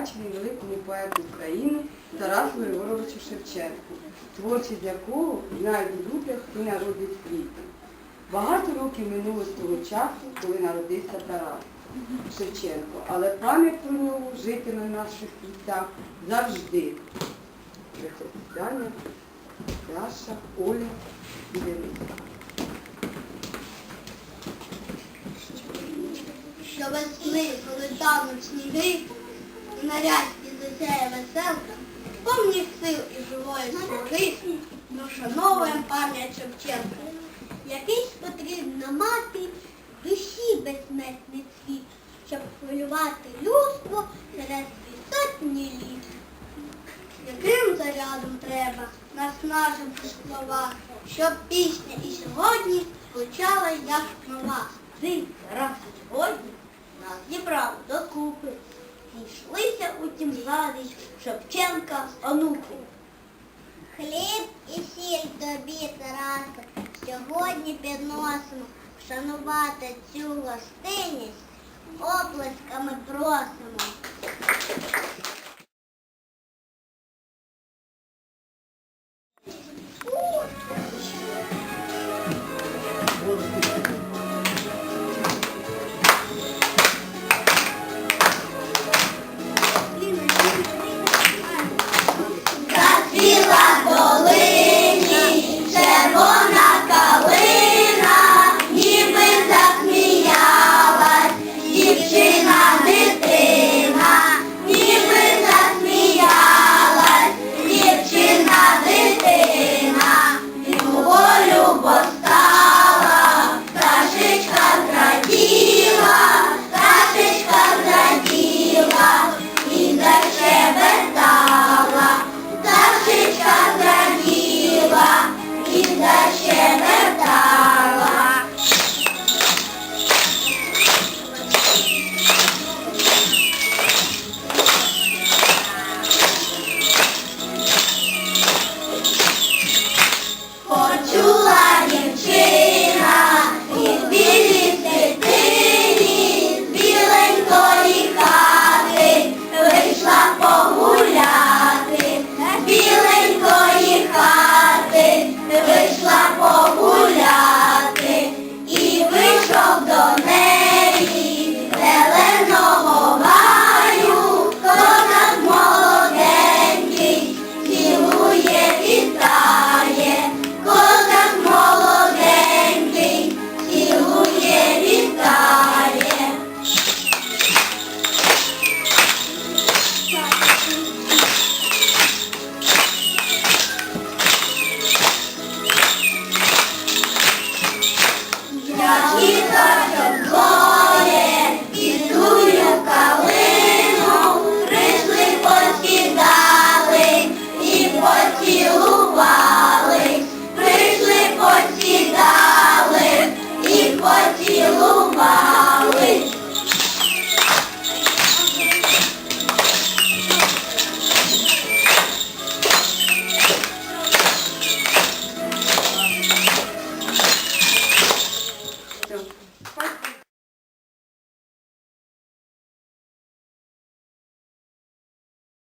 присвячений великому поету України Тарасу Григоровичу Шевченку, творчість якого знають у людях, хто народить квіти. Багато років минуло з того часу, коли народився Тарас Шевченко, але пам'ять про нього житиме в наших квітах завжди. Даня, Даша, Оля і Денис. Що весни, коли тануть сніги, і на рязьці засяє веселка, повні сил і живої слуги, ми вшановуємо пам'ять Шевченка. Якийсь потрібна мати душі безсмертний цвіт, щоб хвилювати людство через дві сотні літ. Яким зарядом треба наснажити слова, щоб пісня і сьогодні звучала як нова. Ти раз сьогодні Шевченка онуки. Хліб і сіль тобі, Тарасе, сьогодні підносимо вшанувати цю гостинність,